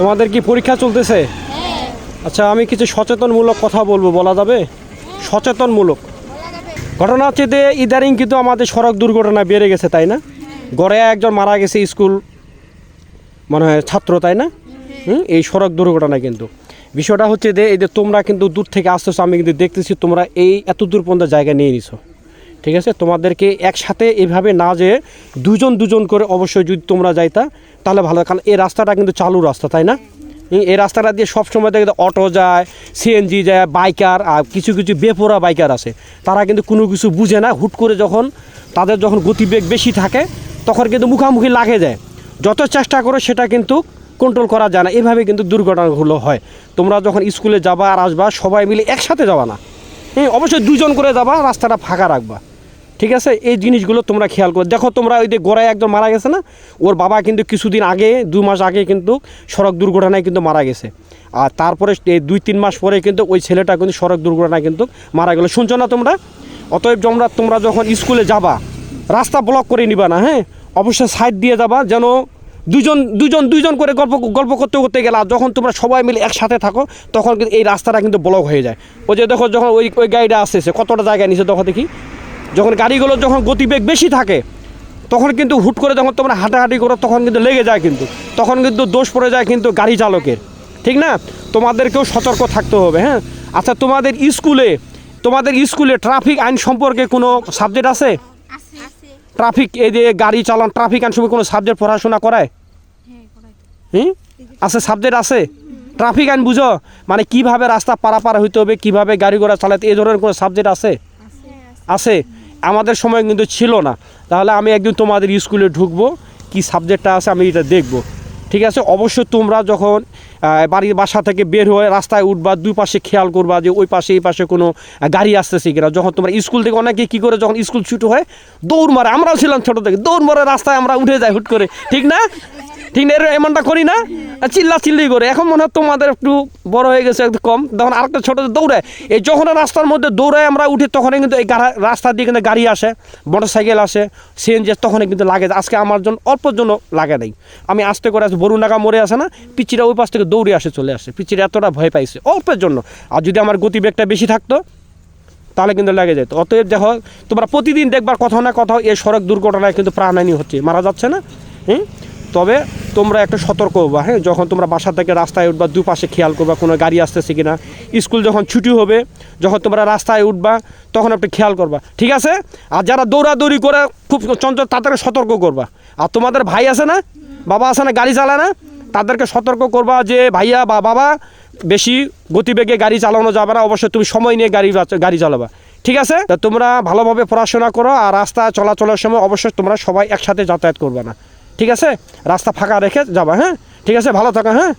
তোমাদের কি পরীক্ষা চলতেছে? আচ্ছা আমি কিছু সচেতনমূলক কথা বলব বলা যাবে? সচেতনমূলক। ঘটনা হচ্ছে যে ইদারিং কিন্তু আমাদের সড়ক দুর্ঘটনা বেড়ে গেছে তাই না? গড়ে একজন মারা গেছে স্কুল মনে হয় ছাত্র তাই না? হুম এই সড়ক দুর্ঘটনা কিন্তু। বিষয়টা হচ্ছে যে এই যে তোমরা কিন্তু দূর থেকে আসতেছো আমি কিন্তু দেখতেছি তোমরা এই এত দূর পর্যন্ত জায়গা নিয়ে নিছো। ঠিক আছে? তোমাদেরকে একসাথে এভাবে না যে দুজন দুজন করে অবশ্যই যদি তোমরা যাইতা, তাহলে ভালো। কারণ এই রাস্তাটা কিন্তু চালু রাস্তা, তাই না? এই রাস্তাটা দিয়ে সবসময় দেখে অটো যায় সিএনজি যায়, বাইকার আর কিছু কিছু বেপোরা বাইকার আছে। তারা কিন্তু কোনো কিছু বুঝে না। হুট করে যখন তাদের যখন গতিবেগ বেশি থাকে, তখন কিন্তু মুখামুখি লাগে যায়। যত চেষ্টা করো, সেটা কিন্তু কন্ট্রোল করা যায় না। এভাবে কিন্তু দুর্ঘটনাগুলো হয়। তোমরা যখন স্কুলে যাবা আর আসবা, সবাই মিলে একসাথে যাবা না। হ্যাঁ অবশ্যই দুজন করে যাবা, রাস্তাটা ফাঁকা রাখবা। ঠিক আছে? এই জিনিসগুলো তোমরা খেয়াল করো। দেখো, তোমরা ওই যে গোড়ায় একজন মারা গেছে না? ওর বাবা কিন্তু কিছুদিন আগে, দু মাস আগে কিন্তু সড়ক দুর্ঘটনায় কিন্তু মারা গেছে। আর তারপরে এই দুই, তিন মাস পরে কিন্তু ওই ছেলেটা কিন্তু সড়ক দুর্ঘটনায় কিন্তু মারা গেলো। শুনছো না তোমরা? অতএব তোমরা তোমরা যখন স্কুলে যাবা, রাস্তা ব্লক করে নিবা না হ্যাঁ? অবশ্যই সাইড দিয়ে যাবা, যেন দুজন দুজন দুজন করে গল্প গল্প করতে করতে গেলে, আর যখন তোমরা সবাই মিলে একসাথে থাকো, তখন কিন্তু এই রাস্তাটা কিন্তু ব্লক হয়ে যায়। ওই যে দেখো, যখন ওই ওই গাড়িটা আসতেছে কতটা জায়গায় নিচে দেখো দেখি। যখন গাড়িগুলো যখন গতিবেগ বেশি থাকে তখন কিন্তু হুট করে যখন তোমরা হাঁটাহাঁটি করো তখন কিন্তু লেগে যায় কিন্তু। তখন কিন্তু দোষ পড়ে যায় কিন্তু গাড়ি চালকের। ঠিক না? তোমাদেরকেও সতর্ক থাকতে হবে হ্যাঁ? আচ্ছা তোমাদের স্কুলে তোমাদের স্কুলে ট্রাফিক আইন সম্পর্কে কোনো সাবজেক্ট আছে? ট্রাফিক এই যে গাড়ি চালান ট্রাফিক আইন সম্পর্কে কোনো সাবজেক্ট পড়াশোনা করায়? হুম? আছে সাবজেক্ট আছে? ট্রাফিক আইন বুঝো? মানে কীভাবে রাস্তা পারাপার হইতে হবে কীভাবে গাড়ি ঘোড়া চালাতে এই ধরনের কোনো সাবজেক্ট আছে। আছে? আমাদের সময় কিন্তু ছিল না। তাহলে আমি একদিন তোমাদের স্কুলে ঢুকবো, কি সাবজেক্টটা আছে আমি এটা দেখব। ঠিক আছে? অবশ্যই তোমরা যখন বাড়ির বাসা থেকে বের হয়ে রাস্তায় উঠবা, দুই পাশে খেয়াল করবা যে ওই পাশে এই পাশে কোনো গাড়ি আসতেছে কিনা। যখন তোমরা স্কুল থেকে অনেকে কী করে, যখন স্কুল ছুটি হয়, দৌড় মারে। আমরাও ছিলাম ছোটো থেকে। দৌড় মারে, রাস্তায় আমরা উঠে যাই হুট করে। ঠিক না? ঠিক না? এমনটা করি না? চিল্লা চিল্লি করে। এখন মনে হয় তোমাদের একটু বড় হয়ে গেছে, একটু কম। তখন আরেকটা ছোটো দৌড়ায়, এই যখন রাস্তার মধ্যে দৌড়ায় আমরা উঠি, তখনই কিন্তু এই রাস্তা দিয়ে কিন্তু গাড়ি আসে মোটর সাইকেল আসে সিএনজি তখনই কিন্তু লাগে আজকে আমার জন্য অল্পর জন্য লাগে নাই। আমি আস্তে করে আসে বরুণাগা মরে আসে না, পিচিরা ওই পাশ থেকে দৌড়ে আসে, চলে আসে। পিচিরা এতটা ভয় পাইছে, অল্পের জন্য। আর যদি আমার গতিবেগটা বেশি থাকতো, তাহলে কিন্তু লেগে যেত। অতএব দেখো, তোমরা প্রতিদিন দেখবার কথা না কথা, এই সড়ক দুর্ঘটনায় কিন্তু প্রাণহানি হচ্ছে, মারা যাচ্ছে না, হুম? তবে তোমরা একটা সতর্ক হবা হ্যাঁ? যখন তোমরা বাসা থেকে রাস্তায় উঠবা, দুপাশে খেয়াল করবা কোনো গাড়ি আসতেছে কিনা। স্কুল যখন ছুটি হবে, যখন তোমরা রাস্তায় উঠবা, তখন একটু খেয়াল করবা, ঠিক আছে? আর যারা দৌড়াদৌড়ি করে, খুব চঞ্চল, তাদেরকে সতর্ক করবা। আর তোমাদের ভাই আছে না? বাবা আছে না? গাড়ি চালায় না? তাদেরকে সতর্ক করবা যে, ভাইয়া বা বাবা, বেশি গতিবেগে গাড়ি চালানো যাবে না। অবশ্যই তুমি সময় নিয়ে গাড়ি গাড়ি চালাবা। ঠিক আছে? তা তোমরা ভালোভাবে পড়াশোনা করো, আর রাস্তা চলাচলের সময় অবশ্যই তোমরা সবাই একসাথে যাতায়াত করবে না। ঠিক আছে? রাস্তা ফাঁকা রেখে যাবা হ্যাঁ? ঠিক আছে? ভালো থাকা হ্যাঁ?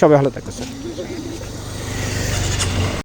সবাই ভালো থাকে স্যার।